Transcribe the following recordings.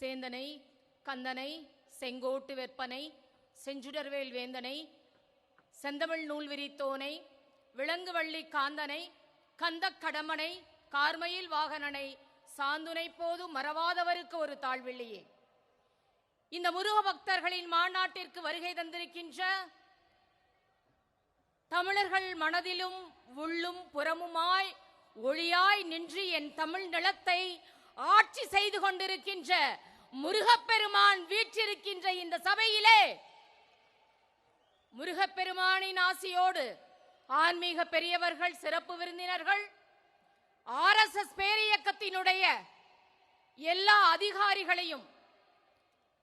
சேந்தனை கந்தனை செங்கோட்டு வெப்பனை செஞ்சுடர்வேல் வேந்தனை செந்தமிழ் நூல் விரித்தோனை விலங்குவள்ளி காந்தனை கந்தக் கடமனை கார்மயில் வாகனனை சாந்துனை போது மறவாதவருக்கு ஒரு தாழ்வில்லையே. இந்த முருக பக்தர்களின் மாநாட்டிற்கு வருகை தந்திருக்கின்ற தமிழர்கள் மனதிலும் உள்ளும் புறமுமாய் ஒளியாய் நின்று என் தமிழ் நிலத்தை ஆட்சி செய்து கொண்டிருக்கின்ற முருகப்பெருமான் வீற்றிருக்கின்ற இந்த சபையிலே முருகப்பெருமானின் ஆசியோடு ஆன்மீக பெரியவர்கள் சிறப்பு விருந்தினர்கள் ஆர்எஸ்எஸ் பேரியக்கத்தினுடைய எல்லா அதிகாரிகளையும்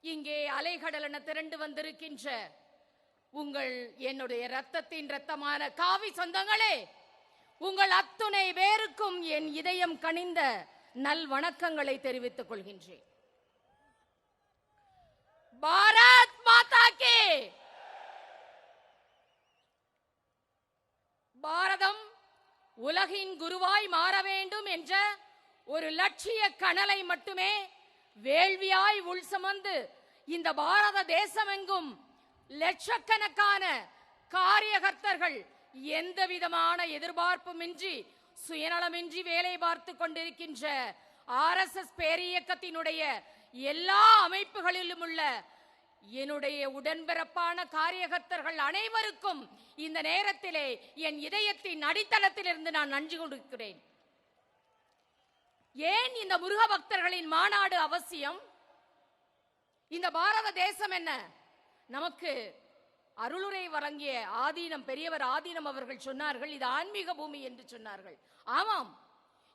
இங்கே அலைகடலென திரண்டு வந்திருக்கின்ற உங்கள் என்னுடைய ரத்தத்தின் ரத்தமான காவி சொந்தங்களே உங்கள் அத்துணை பேருக்கும் என் இதயம் கனிந்த நல் வணக்கங்களை தெரிவித்துக் கொள்கின்றேன். பாரத் மாதா கே! பாரதம் உலகின் குருவாய் மாற வேண்டும் என்ற ஒரு லட்சிய கனலை மட்டுமே வேள்வியாய் உள் சுமந்து இந்த பாரத தேசமெங்கும் லட்சக்கணக்கான காரியகர்த்தர்கள் எந்த விதமான எதிர்பார்ப்புமின்றி சுயநலமின்றி வேலை பார்த்து கொண்டிருக்கின்ற ஆர்எஸ்எஸ் பேரியக்கத்தினுடைய எல்லா அமைப்புகளிலும் உள்ள என்னுடைய உடன்பிறப்பான காரியகர்த்தர்கள் அனைவருக்கும் இந்த நேரத்திலே என் இதயத்தின் அடித்தளத்திலிருந்து நான் நன்றி கொடுக்கிறேன் ஏன் இந்த முருக பக்தர்களின் மாநாடு அவசியம்? இந்த பாரத தேசம் என்ன? நமக்கு அருளுரை வழங்கிய ஆதீனம் பெரியவர் ஆதீனம் அவர்கள் சொன்னார்கள் இது ஆன்மீக பூமி என்று சொன்னார்கள். ஆமாம்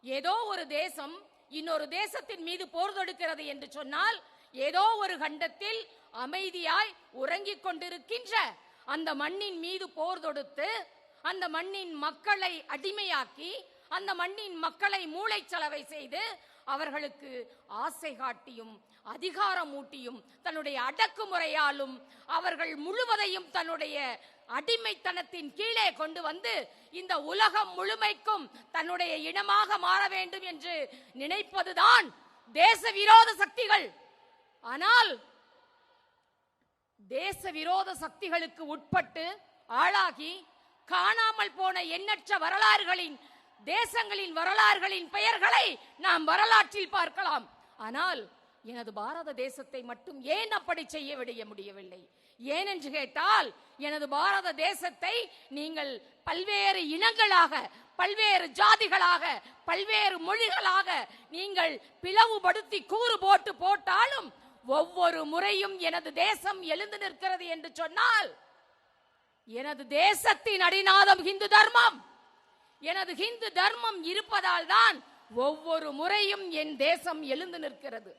ஏதோ ஒரு தேசம் இன்னொரு தேசத்தின் மீது போர் தொடுக்கிறது என்று சொன்னால் ஏதோ ஒரு கண்டத்தில் அமைதியாய் உறங்கிக் கொண்டிருக்கின்ற அந்த மண்ணின் மீது போர் தொடுத்து அந்த மண்ணின் மக்களை அடிமையாக்கி அந்த மண்ணின் மக்களை மூளைச்சலவை செய்து அவர்களுக்கு ஆசை காட்டியும் அதிகாரம் ஊட்டியும் தன்னுடைய அடக்குமுறையாலும் அவர்கள் முழுவதையும் தன்னுடைய அடிமைத்தனத்தின் கீழே கொண்டு வந்து இந்த உலகம் முழுமைக்கும் தன்னுடைய இனமாக மாற வேண்டும் என்று நினைப்பதுதான் தேச விரோத சக்திகள். ஆனால் தேச விரோத சக்திகளுக்கு உட்பட்டு ஆளாகி காணாமல் போன எண்ணற்ற வரலாறுகளின் தேசங்களின் வரலாறுகளின் பெயர்களை நாம் வரலாற்றில் பார்க்கலாம். ஆனால் எனது பாரத தேசத்தை மட்டும் ஏன் அப்படி செய்ய விடைய முடியவில்லை? ஏனென்று கேட்டால் எனது பாரத தேசத்தை நீங்கள் பல்வேறு இனங்களாக பல்வேறு ஜாதிகளாக பல்வேறு மொழிகளாக நீங்கள் பிளவுபடுத்தி கூறு போட்டு போட்டாலும் ஒவ்வொரு முறையும் எனது தேசம் எழுந்து நிற்கிறது என்று சொன்னால் எனது தேசத்தின் அடிநாதம் ஹிந்து தர்மம். எனது ஹிந்து தர்மம் இருப்பதால் தான் ஒவ்வொரு முறையும் என் தேசம் எழுந்து நிற்கிறது.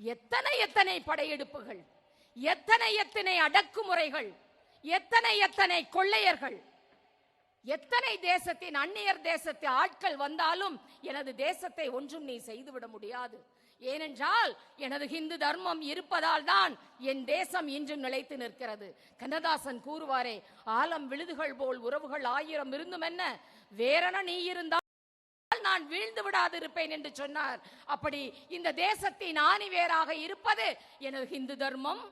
எத்தனை எத்தனை படையெடுப்புகள் எத்தனை எத்தனை அடக்குமுறைகள் எத்தனை எத்தனை கொள்ளையர்கள் எத்தனை தேசத்தின் அந்நியர் தேசத்து ஆட்கள் வந்தாலும் எனது தேசத்தை ஒன்றும் நீ செய்துவிட முடியாது. ஏனென்றால் எனது ஹிந்து தர்மம் இருப்பதால் தான் என் தேசம் இன்றும் நிலைத்து நிற்கிறது. கண்ணதாசன் கூறுவாரே ஆலம் விழுதுகள் போல் உறவுகள் ஆயிரம் இருந்தும் என்ன வேறென நீ இருந்தால் நான் வீழ்ந்து விடாது இருப்பேன் என்று சொன்னார். அப்படி இந்த தேசத்தின் ஆணி வேறாக இருப்பது எனது ஹிந்து தர்மம்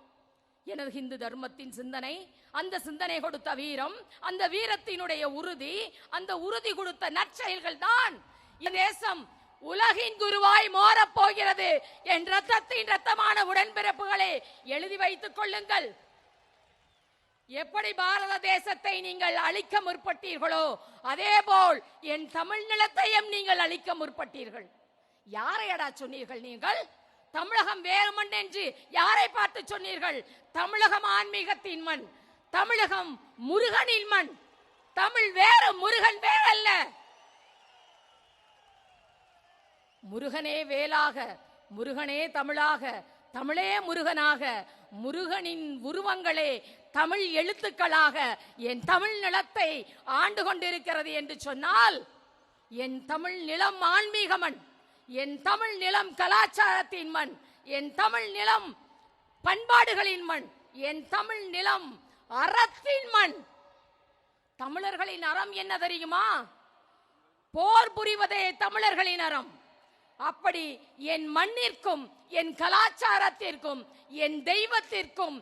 எனது ஹிந்து தர்மத்தின் சிந்தனை. அந்த சிந்தனை கொடுத்த வீரம் அந்த வீரத்தினுடைய உறுதி அந்த உறுதி கொடுத்த நற்செயல்கள் தான் தேசம் உலகின் குருவாய் மோரப் போகிறது என் ரத்தத்தின் ரத்தமான உடன்பிறப்புகளே எழுதி வைத்துக் கொள்ளுங்கள். எப்படி பாரத தேசத்தை நீங்கள் அழிக்க முற்பட்டீர்களோ அதேபோல் என் தமிழ் நிலத்தையும் நீங்கள் அழிக்க முற்பட்டீர்கள். யாரையடா சொன்னீர்கள் நீங்கள்? தமிழகம் வேறு மண் என்று யாரை பார்த்து சொன்னீர்கள்? தமிழகம் ஆன்மீகத்தின் மண் தமிழகம் முருகனின் மண். தமிழ் வேறு முருகன் வேறல்ல. முருகனே வேலாக முருகனே தமிழாக தமிழே முருகனாக முருகனின் உருவங்களே தமிழ் எழுத்துக்களாக என் தமிழ் நிலத்தை ஆண்டு கொண்டிருக்கிறது என்று சொன்னால் என் தமிழ் நிலம் ஆன்மீக மண் என் தமிழ் நிலம் கலாச்சாரத்தின் மண் என் தமிழ் நிலம் பண்பாடுகளின் மண் என் தமிழ் நிலம் அறத்தின் மண். தமிழர்களின் அறம் என்ன தெரியுமா? போர் புரிவதே தமிழர்களின் அறம். அப்படி என் மண்ணிற்கும் என் கலாச்சாரத்திற்கும் என் தெய்வத்திற்கும்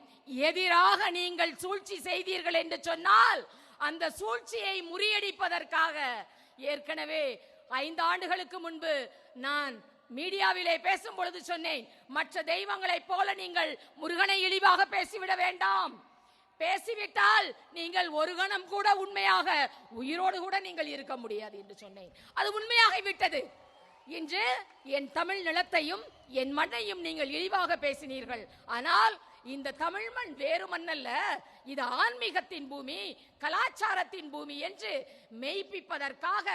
எதிராக நீங்கள் சூழ்ச்சி செய்தீர்கள் என்று சொன்னால் அந்த சூழ்ச்சியை முறியடிப்பதற்காக ஏற்கனவே ஐந்து ஆண்டுகளுக்கு முன்பு நான் மீடியாவிலே பேசும் பொழுது சொன்னேன் மற்ற தெய்வங்களைப் போல நீங்கள் முருகனை இழிவாக பேசிவிட வேண்டாம். பேசிவிட்டால் நீங்கள் ஒரு கணம் கூட உண்மையாக உயிரோடு கூட நீங்கள் இருக்க முடியாது என்று சொன்னேன். அது உண்மையாகி விட்டது. இன்று என் தமிழ் நிலத்தையும் என் மண்ணையும் நீங்கள் இழிவாக பேசினீர்கள். ஆனால் இந்த தமிழ் மண் வேறு மண்ணல்ல. இது ஆன்மீகத்தின் பூமி கலாச்சாரத்தின் பூமி என்று மெய்ப்பிப்பதற்காக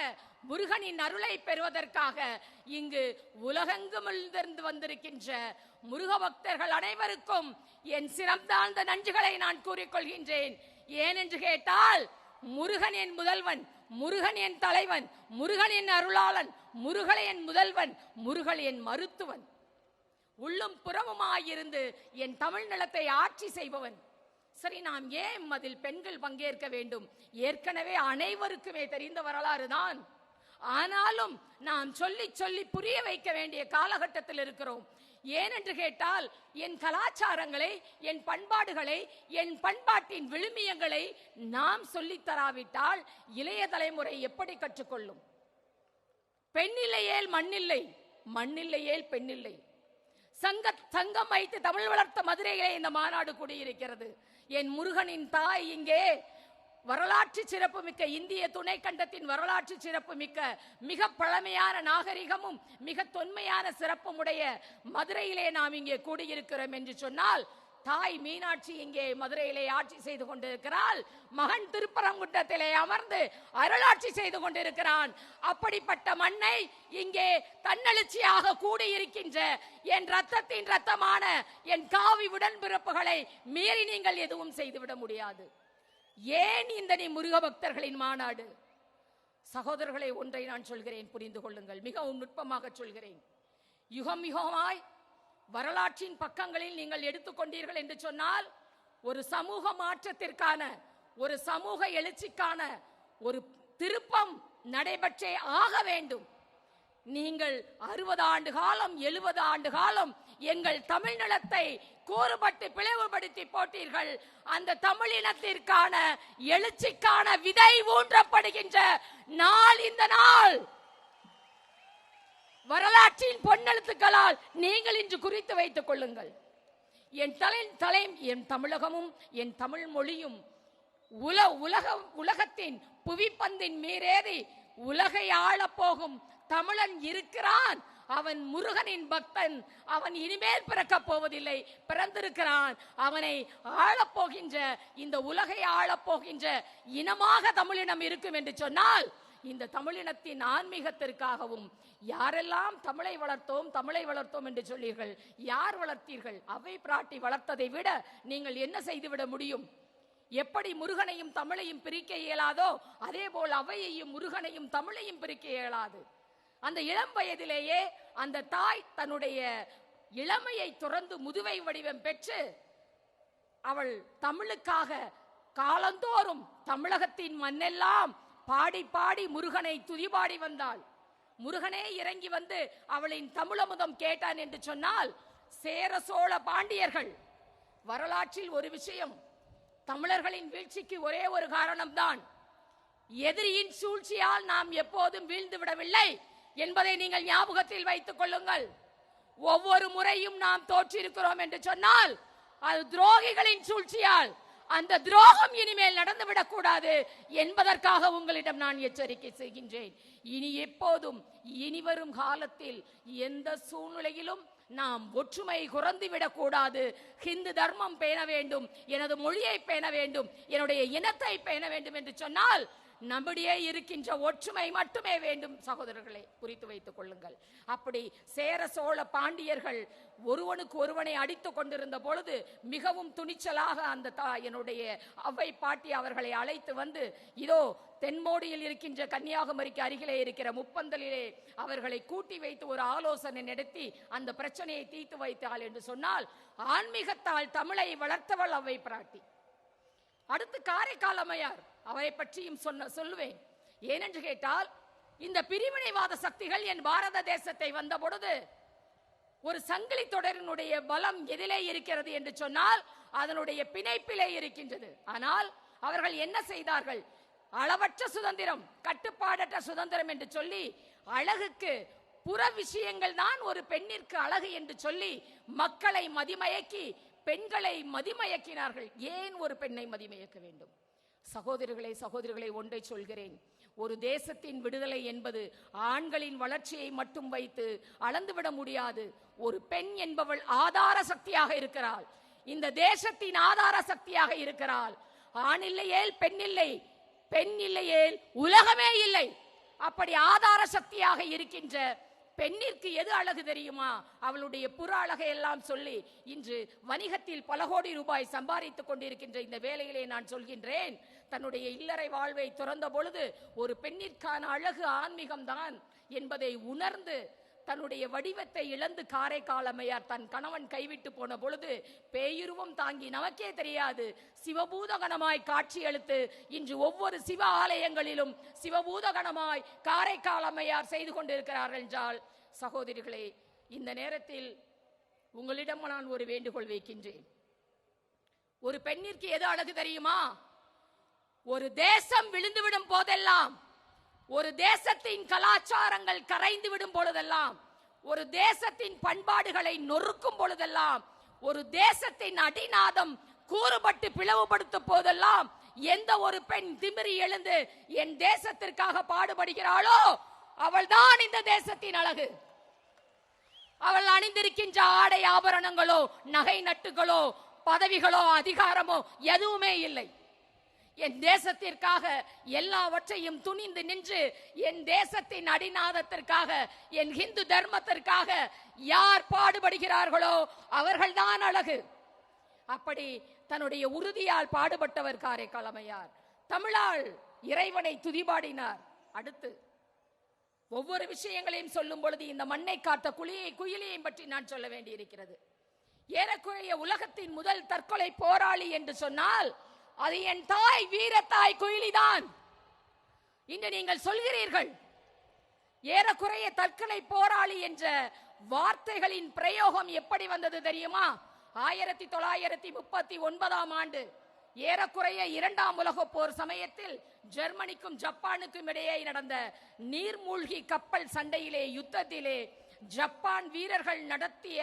முருகனின் அருளை பெறுவதற்காக இங்கு உலகெங்குமிருந்து வந்திருக்கின்ற முருக பக்தர்கள் அனைவருக்கும் என் சிறந்தாழ்ந்த நன்றிகளை நான் கூறிக்கொள்கின்றேன். ஏனென்று கேட்டால் முருகன் என் முதல்வன் முருகன் என் தலைவன் முருகன் என் அருளாளன் முருகன் என் முதல்வன் முருகன் என் மருத்துவன். உள்ளும் புறமுமாயிருந்து என் தமிழ் நிலத்தை ஆட்சி செய்பவன். சரி நாம் ஏன் அதில் பெண்கள் பங்கேற்க வேண்டும்? ஏற்கனவே அனைவருக்குமே தெரிந்த வரலாறு தான். ஆனாலும் நாம் சொல்லி சொல்லி புரிய வைக்க வேண்டிய காலகட்டத்தில் இருக்கிறோம். ஏனென்று கேட்டால் என் கலாச்சாரங்களை என் பண்பாடுகளை என் பண்பாட்டின் விழுமியங்களை நாம் சொல்லித் தராவிட்டால் இளைய தலைமுறை எப்படி கற்றுக்கொள்ளும்? பெண்ணில்லையேல் மண்ணில்லை மண்ணில்லையேல் பெண்ணில்லை. சங்க சங்கம் வைத்து தமிழ் வளர்த்த மதுரையிலே இந்த மாநாடு கூடியிருக்கிறது. என் முருகனின் தாய் இங்கே வரலாற்று சிறப்புமிக்க இந்திய துணை கண்டத்தின் வரலாற்று சிறப்புமிக்க மிக பழமையான நாகரிகமும் மிக தொன்மையான சிறப்பும் உடைய மதுரையிலே நாம் இங்கே கூடியிருக்கிறோம் என்று சொன்னால் தாய் மீனாட்சி இங்கே மதுரையிலே ஆட்சி செய்து கொண்டிருக்கிறாள். மகன் திருப்பரங்குன்றத்திலே அமர்ந்து அருளாட்சி செய்து கொண்டிருக்கிறான். அப்படிப்பட்ட மண்ணை இங்கே தன்னெழுச்சியாக கூடியிருக்கின்ற என் ரத்தத்தின் ரத்தமான என் காவி உடன்பிறப்புகளை மீறி நீங்கள் எதுவும் செய்துவிட முடியாது. ஏன் இந்த நீ முருக பக்தர்களின் மாநாடு? சகோதரர்களை ஒன்றை நான் சொல்கிறேன் புரிந்து கொள்ளுங்கள். மிகவும் நுட்பமாக சொல்கிறேன். யுகம் யுகமாய் வரலாற்றின் பக்கங்களில் நீங்கள் எடுத்துக்கொண்டீர்கள் என்று சொன்னால் ஒரு சமூக மாற்றத்திற்கான ஒரு சமூக எழுச்சிக்கான ஒரு திருப்பம் நடைபெற்றே ஆக வேண்டும். நீங்கள் அறுபது ஆண்டு காலம் எழுபது ஆண்டு காலம் எங்கள் தமிழ் நிலத்தை கூறுபட்டு பிளவுபடுத்தி போட்டீர்கள். அந்த தமிழினத்திற்கான எழுச்சிக்கான விதை ஊன்றப்படுகின்ற நாள் இந்த நாள். வரலாற்றின் பொன்னெழுத்துக்களால் நீங்கள் இன்று குறித்து வைத்துக் கொள்ளுங்கள். என் தலை தலை என் தமிழகமும் என் தமிழ் மொழியும் உல உலக உலகத்தின் புவிப்பந்தின் மீறேறி உலகை ஆளப் போகும் தமிழன் இருக்கிறான். அவன் முருகனின் பக்தன். அவன் இனிமேல் பிறக்கப் போவதில்லை. பிறந்திருக்கிறான். அவனை ஆளப்போகின்ற இந்த உலகை ஆளப் போகின்ற இனமாக தமிழினம் இருக்கும் என்று சொன்னால் இந்த தமிழினத்தின் ஆன்மீகத்திற்காகவும் யாரெல்லாம் தமிழை வளர்த்தோம் தமிழை வளர்த்தோம் என்று சொல்லீர்கள் யார் வளர்த்தீர்கள்? அவை பிராட்டி வளர்த்ததை விட நீங்கள் என்ன செய்துவிட முடியும்? எப்படி முருகனையும் தமிழையும் பிரிக்க இயலாதோ அதே போல் அவையையும் முருகனையும் தமிழையும் பிரிக்க இயலாது. அந்த இளம் வயதிலேயே அந்த தாய் தன்னுடைய இளமையை துறந்து முதுவை வடிவம் பெற்று அவள் தமிழுக்காக காலந்தோறும் தமிழகத்தின் மண்ணெல்லாம் பாடி பாடி முருகனை துதிபாடி வந்தாள். முருகனே இறங்கி வந்து அவளின் தமிழமுதம் கேட்டான் என்று சொன்னால் சேர சோழ பாண்டியர்கள் வரலாற்றில் ஒரு விஷயம் தமிழர்களின் வீழ்ச்சிக்கு ஒரே ஒரு காரணம்தான். எதிரியின் சூழ்ச்சியால் நாம் எப்போதும் வீழ்ந்து விடவில்லை. என்பதை நீங்கள் ஞாபகத்தில் வைத்துக் கொள்ளுங்கள். ஒவ்வொரு முறையும் நாம் தோற்றிருக்கிறோம் என்று சொன்னால் அது துரோகிகளின் சூழ்ச்சியால் அந்த துரோகம் இனிமேல் நடந்துவிடக் கூடாது என்பதற்காக உங்களிடம் நான் எச்சரிக்கை செய்கின்றேன். இனி எப்போதும் இனி வரும் காலத்தில் எந்த சூழ்நிலையிலும் நாம் ஒற்றுமை குறைந்துவிடக் கூடாது. ஹிந்து தர்மம் பேண வேண்டும் எனது மொழியை பேண வேண்டும் என்னுடைய இனத்தை பேண வேண்டும் என்று சொன்னால் நம்முடைய இருக்கின்ற ஒற்றுமை மட்டுமே வேண்டும் சகோதரர்களை குறித்து வைத்துக் கொள்ளுங்கள். அப்படி சேர சோழ பாண்டியர்கள் ஒருவனுக்கு ஒருவனை அடித்துக் கொண்டிருந்த பொழுது மிகவும் துணிச்சலாக அந்த தா என்னுடைய அவ்வை பாட்டி அவர்களை அழைத்து வந்து இதோ தென்மோடியில் இருக்கின்ற கன்னியாகுமரிக்கு அருகிலே இருக்கிற முப்பந்தலிலே அவர்களை கூட்டி வைத்து ஒரு ஆலோசனை நடத்தி அந்த பிரச்சனையை தீர்த்து வைத்தாள் என்று சொன்னால் ஆன்மீகத்தால் தமிழை வளர்த்தவள் அவ்வை பிராட்டி. அடுத்து காரைக்கால் அம்மையார். அவரை பற்றியும் சொன்ன சொல்லுவேன். ஏனென்று கேட்டால் இந்த பிரிவினைவாத சக்திகள் என் பாரத தேசத்தை வந்த பொழுது ஒரு சங்கிலி தொடரினுடைய பலம் எதிலே இருக்கிறது என்று சொன்னால் அதனுடைய பிணைப்பிலே இருக்கின்றது. ஆனால் அவர்கள் என்ன செய்தார்கள்? அளவற்ற சுதந்திரம் கட்டுப்பாடற்ற சுதந்திரம் என்று சொல்லி அழகுக்கு புற விஷயங்கள் தான் ஒரு பெண்ணிற்கு அழகு என்று சொல்லி மக்களை மதிமயக்கி பெண்களை மதிமயக்கினார்கள். ஏன் ஒரு பெண்ணை மதிமயக்க வேண்டும்? சகோதரர்களே சகோதரிகளை ஒன்றை சொல்கிறேன். ஒரு தேசத்தின் விடுதலை என்பது ஆண்களின் வளர்ச்சியை மட்டும் வைத்து அளந்துவிட முடியாது. ஒரு பெண் என்பவள் ஆதார சக்தியாக இருக்கிறாள். இந்த தேசத்தின் ஆதார சக்தியாக இருக்கிறாள். ஆண் இல்லையேல் பெண் இல்லை. பெண் இல்லையேல் உலகமே இல்லை. அப்படி ஆதார சக்தியாக இருக்கின்ற பெண்ணிற்கு எது அழகு தெரியுமா? அவளுடைய புற அழகை எல்லாம் சொல்லி இன்று வணிகத்தில் பல கோடி ரூபாய் சம்பாதித்துக் கொண்டிருக்கின்ற இந்த வேலையிலே நான் சொல்கின்றேன். தன்னுடைய இல்லறை வாழ்வை துறந்த பொழுது ஒரு பெண்ணிற்கான அழகு ஆன்மீகம்தான் என்பதை உணர்ந்து தன்னுடைய வடிவத்தை இழந்து காரைக்கால் அம்மையார் தன் கணவன் கைவிட்டு போன பொழுது பேயுருவம் தாங்கி நமக்கே தெரியாது. சிவபூதகணமாய் காட்சியளித்து இன்று ஒவ்வொரு சிவ ஆலயங்களிலும் சிவபூதகணமாய் காரைக்கால் அம்மையார் செய்து கொண்டிருக்கிறார்கள் என்றால் சகோதரிகளே இந்த நேரத்தில் உங்களிடம் நான் ஒரு வேண்டுகோள் வைக்கின்றேன். ஒரு பெண்ணிற்கு எது அழகு தெரியுமா? ஒரு தேசம் விழுந்துவிடும் போதெல்லாம் ஒரு தேசத்தின் கலாச்சாரங்கள் கரைந்து விடும் பொழுதெல்லாம் ஒரு தேசத்தின் பண்பாடுகளை நொறுக்கும் பொழுதெல்லாம் ஒரு தேசத்தின் அடிநாதம் கூறுபட்டு பிளவுபடுத்தும் போதெல்லாம் எந்த ஒரு பெண் திமிரி எழுந்து என் தேசத்திற்காக பாடுபடுகிறாளோ அவள்தான் இந்த தேசத்தின் அழகு. அவள் அணிந்திருக்கின்ற ஆடை ஆபரணங்களோ நகை நட்டுகளோ பதவிகளோ அதிகாரமோ எதுவுமே இல்லை. என் தேசத்திற்காக எல்லாவற்றையும் துணிந்து நின்று என் தேசத்தின் அடிநாதத்திற்காக என் ஹிந்து தர்மத்திற்காக யார் பாடுபடுகிறார்களோ அவர்கள்தான் அழகு. அப்படி தன்னுடைய உறுதியால் பாடுபட்டவர் காரைக்கால் அம்மையார் தமிழால் இறைவனை துதிபாடினார். அடுத்து ஒவ்வொரு விஷயங்களையும் சொல்லும் பொழுது இந்த மண்ணை காத்த குழியை குயிலியையும் பற்றி நான் சொல்ல வேண்டியிருக்கிறது. ஏறக்குறைய உலகத்தின் முதல் தற்கொலை போராளி என்று சொன்னால் அது என் தாய் வீரத்தாய் குயிலிதான். இன்று நீங்கள் சொல்கிறீர்கள் ஏறக்குறைய தற்கொலை போராளி என்ற வார்த்தைகளின் பிரயோகம் எப்படி வந்தது தெரியுமா? ஆயிரத்தி தொள்ளாயிரத்தி முப்பத்தி ஒன்பதாம் ஆண்டு ஏறக்குறைய இரண்டாம் உலக போர் சமயத்தில் ஜெர்மனிக்கும் ஜப்பானுக்கும் இடையே நடந்த நீர்மூழ்கி கப்பல் சண்டையிலே யுத்தத்திலே ஜப்பான் வீரர்கள் நடத்திய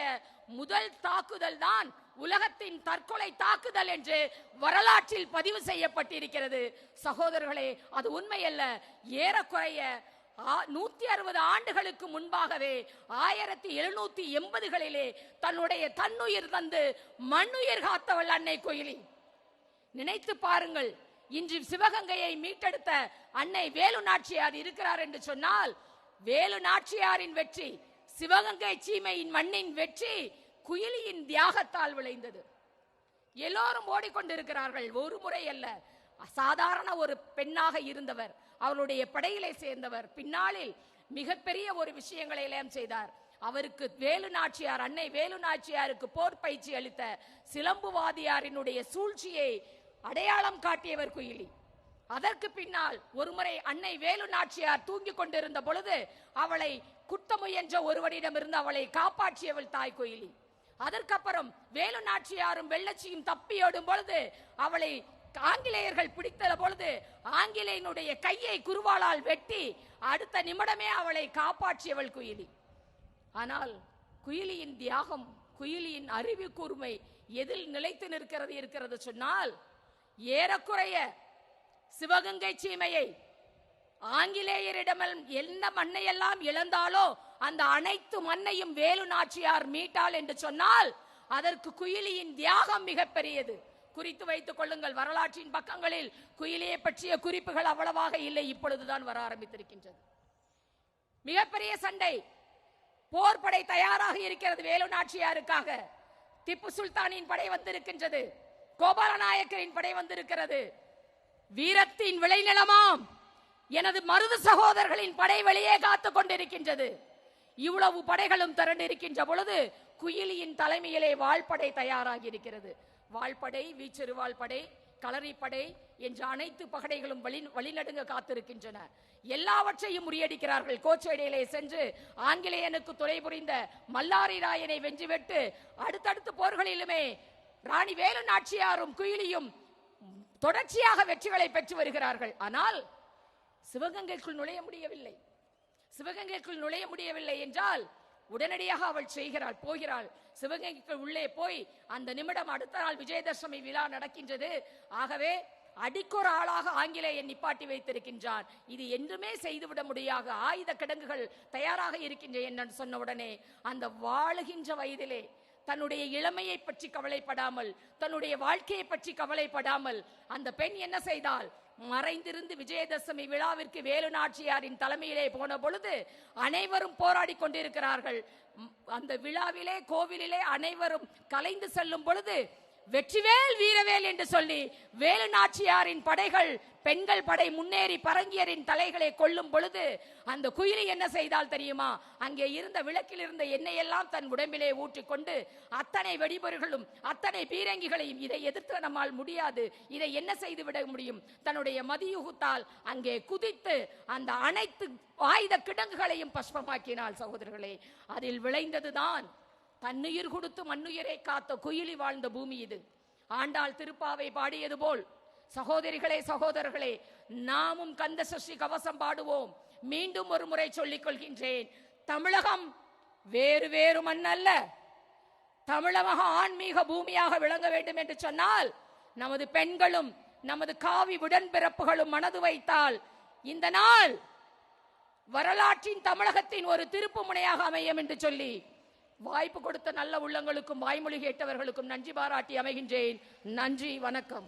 முதல் தாக்குதல் தான் உலகத்தின் தற்கொலை தாக்குதல் என்று வரலாற்றில் பதிவு செய்யப்பட்டிருக்கிறது. சகோதரர்களே அது உண்மையல்ல. ஏறக்குறைய நூத்தி அறுபது ஆண்டுகளுக்கு முன்பாகவே ஆயிரத்தி எழுநூத்தி எண்பதுகளிலே தன்னுடைய தன்னுயிர் தந்து மண்ணுயிர் காத்தவள் அன்னை கோயிலி. நினைத்து பாருங்கள் இன்று சிவகங்கையை மீட்டெடுத்த அன்னை வேலு நாச்சியார் இருக்கிறார் என்று சொன்னால் வேலு நாச்சியாரின் வெற்றி சிவகங்கை சீமையின் மண்ணின் வெற்றி குயிலியின் தியாகத்தால் விளைந்தது. எல்லோரும் ஓடிக்கொண்டிருக்கிறார்கள். ஒரு முறை அல்ல. சாதாரண ஒரு பெண்ணாக இருந்தவர். அவருடைய படையிலே சேர்ந்தவர். பின்னாளில் மிகப்பெரிய ஒரு விஷயங்களை எல்லாம் செய்தார். அவருக்கு வேலு நாச்சியார் அன்னை வேலு நாச்சியாருக்கு போர் பயிற்சி அளித்த சிலம்புவாதியாரினுடைய சூழ்ச்சியை அடையாளம் காட்டியவர் குயிலி. அதற்கு பின்னால் ஒருமுறை அன்னை வேலு நாச்சியார் தூங்கிக் கொண்டிருந்த பொழுது அவளை குத்த முயன்ற ஒருவரிடமிருந்து அவளை காப்பாற்றியவள் தாய் கோயிலி. அதற்கப்புறம் வேலு நாச்சியாரும் வெள்ளச்சியும் தப்பியோடும் பொழுது அவளை ஆங்கிலேயர்கள் பிடித்த பொழுது ஆங்கிலேயனுடைய கையை குருவாளால் வெட்டி அடுத்த நிமிடமே அவளை காப்பாற்றியவள் குயிலி. ஆனால் குயிலியின் தியாகம் குயிலியின் அறிவு கூர்மை எதில் நிலைத்து நிற்கிறது இருக்கிறது சொன்னால் ஏறக்குறைய சிவகங்கை சீமையை ஆங்கிலேயரிடம் என்ன மண்ணையெல்லாம் இழந்தாலோ அந்த அனைத்து மண்ணையும் வேலு நாச்சியார் மீட்டாள் என்று சொன்னால் அதற்கு குயிலியின் தியாகம் மிகப்பெரியது. குறித்து வைத்துக் கொள்ளுங்கள் வரலாற்றின் பக்கங்களில் குயிலியை பற்றிய குறிப்புகள் அவ்வளவாக இல்லை இப்பொழுதுதான் வர ஆரம்பித்திருக்கின்றது. மிகப்பெரிய சண்டை. போர் படை தயாராக இருக்கிறது வேலு நாச்சியாருக்காக. திப்பு சுல்தானின் படை வந்திருக்கின்றது. கோபாலநாயக்கரின் படை வந்திருக்கிறது. வீரத்தின் விளைநிலமாம். எனது மருது சகோதரர்களின் படை வெளியே காத்து கொண்டிருக்கின்றது. இவ்வளவு படைகளும் திரண்டிருக்கின்ற பொழுது குயிலியின் தலைமையிலே வாழ்படை தயாராகி இருக்கிறது வாள்படை வீச்சிறு வாழ்படை களரிப்படை என்ற அனைத்து பகடைகளும் வழி வழிநடுங்க காத்திருக்கின்றன. எல்லாவற்றையும் முறியடிக்கிறார்கள். கோச்சேடையிலே சென்று ஆங்கிலேயனுக்கு துணை புரிந்த மல்லாரி ராயனை வென்றுவிட்டு அடுத்தடுத்த போர்களிலுமே ராணி வேலு நாச்சியாரும் குயிலியும் தொடர்ச்சியாக வெற்றிகளை பெற்று வருகிறார்கள். ஆனால் சிவகங்கைக்குள் நுழைய முடியவில்லை. சிவகங்கைக்குள் நுழைய முடியவில்லை என்றால் உடனடியாக அவள் செய்கிறாள் போகிறாள். சிவகங்கைக்கு உள்ளே போய் அந்த நிமிடம் அடுத்த நாள் விஜயதசமி விழா நடக்கின்றது. ஆகவே அடிக்கொரு ஆளாக ஆங்கிலேயன் நிப்பாட்டி வைத்திருக்கின்றான். இது என்றுமே செய்துவிட முடியாத ஆயுத கிடங்குகள் தயாராக இருக்கின்றன என்று சொன்ன உடனே அந்த வாழுகின்ற வயதிலே தன்னுடைய இளமையை பற்றி கவலைப்படாமல் தன்னுடைய வாழ்க்கையை பற்றி கவலைப்படாமல் அந்த பெண் என்ன செய்தால் மறைந்திருந்து விஜயதசமி விழாவிற்கு வேலு நாச்சியாரின் தலைமையிலே போன பொழுது அனைவரும் போராடி கொண்டிருக்கிறார்கள். அந்த விழாவிலே கோவிலிலே அனைவரும் கலைந்து செல்லும் பொழுது வெற்றிவேல் வீரவேல் என்று சொல்லி வேலு நாச்சியாரின் படைகள் பெண்கள் படை முன்னேறி பரங்கியரின் தலைகளை கொல்லும் பொழுது அந்த குயிலி என்ன செய்தால் தெரியுமா? அங்கே இருந்த விளக்கில் இருந்த எண்ணெயெல்லாம் தன் உடம்பிலே ஊற்றிக்கொண்டு அத்தனை வெடிபொருள்களும் அத்தனை பீரங்கிகளையும் இதை எதிர்த்து நம்மால் முடியாது. இதை என்ன செய்து விட முடியும்? தன்னுடைய மதியுகுத்தால் அங்கே குதித்து அந்த அனைத்து ஆயுத கிடங்குகளையும் பஸ்பமாக்கினாள் சகோதரர்களே. அதில் விளைந்ததுதான் தன்னுயிர் கொடுத்து மண்ணுயிரை காத்த குயிலி வாழ்ந்த பூமி இது. ஆண்டாள் திருப்பாவை பாடியது போல் சகோதரிகளே சகோதரர்களே நாமும் கந்த சஷ்டி கவசம் பாடுவோம். மீண்டும் ஒரு முறை சொல்லிக் கொள்கின்றேன். தமிழகம் வேறு வேறு மண்ணல்ல தமிழக ஆன்மீக பூமியாக விளங்க வேண்டும் என்று சொன்னால் நமது பெண்களும் நமது காவி உடன்பிறப்புகளும் மனது வைத்தால் இந்த நாள் வரலாற்றின் தமிழகத்தின் ஒரு திருப்பு முனையாக அமையும் என்று சொல்லி வாய்ப்பு கொடுத்த நல்ல உள்ளங்களுக்கும் வாய்மொழி கேட்டவர்களுக்கும் நன்றி பாராட்டி அமைகின்றேன். நன்றி வணக்கம்.